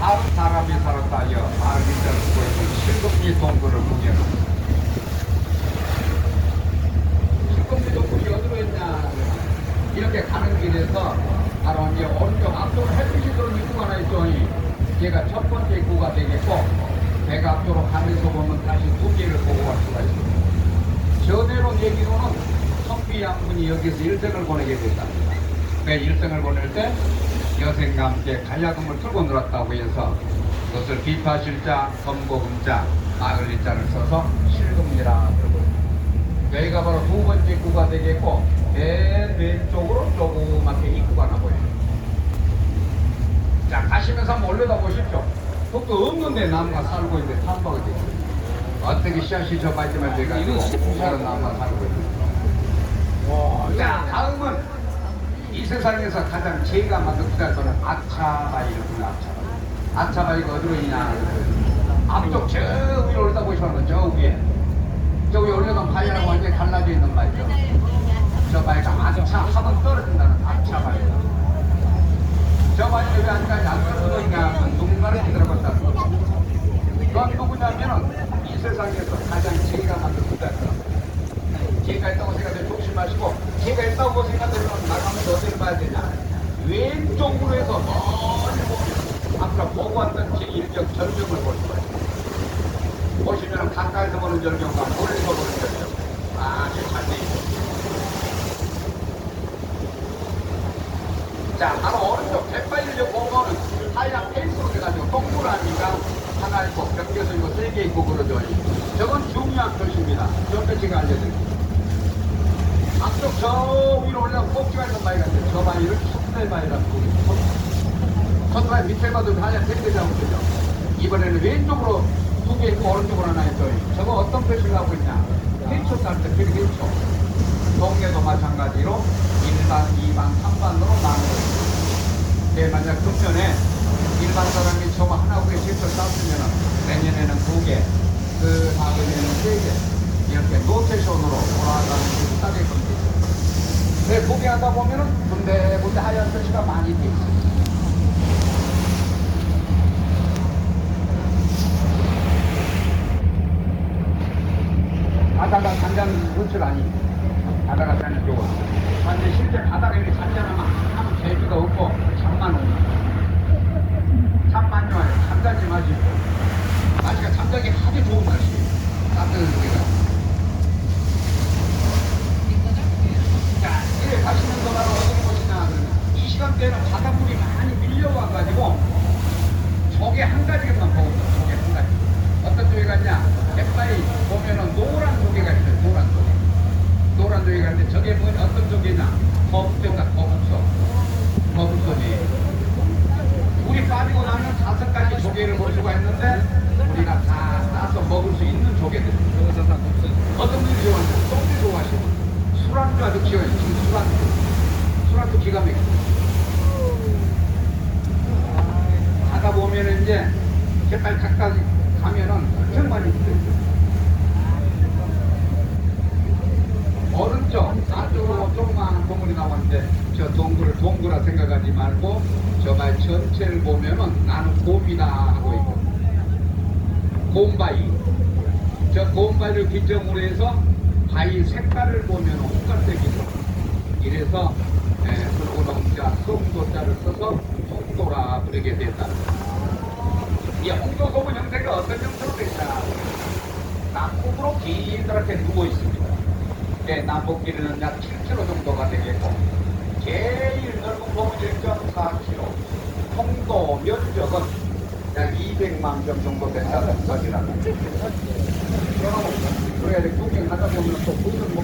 다른 사람이 살았다 하여 일자를 쓰고 있는 실금리 동굴을 구경합니다. 실금리 동굴이 어디로 있냐? 이렇게 가는 길에서 바로 이제 오른쪽 햇빛이 들어오는 입구가 하나 있죠. 얘가 첫 번째 입구가 되겠고 배가 앞쪽으로 가면서 보면 다시 두 개를 보고 갈 수가 있습니다. 전에로 얘기로는 성비 양분이 여기서 일생을 보내게 됐답니다. 그 일생을 보낼 때 여생과 함께 간야금을 들고 놀았다고 해서 그것을 비파실자, 검고금자, 마을리자를 써서 실금이라 그러고. 여기가 바로 두 번째 입구가 되겠고 맨 왼쪽으로 조그맣게 입구가 나 보여요. 자 가시면서 한번 올려다 보십시오. 그것도 없는데 나무가 살고 있는데 탐방이 되고. 어떻게 씨앗이 저 발지만 돼가지고 다른 나무가 살고 있어요. 자 다음은 이 세상에서 가장 만든 부자서는 아차바이를 부르는 아차바이. 아차바이가 어디로 있냐? 앞쪽 저 위로 올라다 보시면 저 위에 저 위에 올려놓은 바위라고 완전히 갈라져 있는 바위죠. 저 바위가 아차 하면 떨어진다는 아차바이다. 저 바위가 왜 아직까지 안 떨어지냐? 누군가를 들어봤다. 그건 누구냐면은 이 세상에서 가장 제가 만든 부자서. 제가 있다고 생각해 조심하시고 제가 있다고 생각하면 나가면 되냐 왼쪽으로 해서 멀리 보면 아까 보고 왔던 제 일정 절정을 볼 있어요. 보시면 가까이서 보는 절정과 멀리서 보는 절정 아주 잘돼 있어요 자 바로 오른쪽 갯바위를 보면은 하얀 페이스로 돼가지고 동그라미가 하나 있고 경계선 이거 세개 있고 그러죠. 저건 중요한 표시입니다. 옆에 제가 알려드릴게요 앞쪽 저 위로 올라가 꼭지가 있는 바위가 있는데 저 바위를 첫대바위라고 부르고 첫대바위 밑에 봐도 하얀 탱크 잡으시죠. 이번에는 왼쪽으로 두 개 있고 오른쪽으로 하나 있어요. 저거 어떤 표시를 하고 있냐? 힐초 쌀때 그리 힐초. 동네도 마찬가지로 1반, 2반, 3반으로 나누고 있습니다 네, 만약 금년에 일반 사람이 저거 하나 구에 힐초 쌌으면 내년에는 두 개, 그 다음에는 세 개, 이렇게 노테이션으로 돌아가는 게 따게 겁니다. 네, 보게 하다 보면은 군데 군데 하얀 표시가 많이 돼 있어요. 바다가 잔잔 노출 아니 바다가 잔잔 좋아. 근데 실제 바다가 이렇게 잔잔하면 아무 재미가 없고 잠만 오는 잠만 와요. 잠자지 마시고. 날씨가 잠자기 아주 좋은 날씨예요. 따뜻한 데가. 자, 이래 가시는 동안 어떻게 보시나 그러면 이 시간대에는 바닷물이 많이 밀려와가지고 저게 한 가지만 있어. 저게 한 가지. 어떤 조개 같냐? 갯바위 보면은 노란 조개가 있어요. 노란 조개. 노란 조개가 있는데 저게 뭐냐? 어떤 조개냐? 거북조가 거북소. 거북소지. 물이 빠지고 나면 다섯 가지 조개를 볼 수가 있는데 우리가 다 따서 먹을 수 있는 조개들. 어떤 분이 좋아하냐? 소주 좋아하시고 술안주 아주 기어요. 지금 술안주. 기가 막히고. 가다 보면은 이제 갯발 가까이 가면은 많이 붙어있어요. 오른쪽 안쪽으로 조그마한 동굴이 나왔는데 저 동굴을 동굴아 생각하지 말고 저발 전체를 보면은 나는 곰이다 하고 있고. 곰바위. 저 곰바위를 기점으로 해서 바위 색깔을 보면 홍갈색이고. 이래서 불고동자 송도자를 써서 홍도라 부르게 된다 이 홍도소문 형태가 어떤 형태로 되있냐 남북으로 길게 누워 있습니다. 네, 남북 길이는 약 7km 정도가 되겠고 제일 넓은 범위 1.4km 통도 면적은 약 200만 평 정도 된다는 것이라는 그래야 구경하다 보면 또 무슨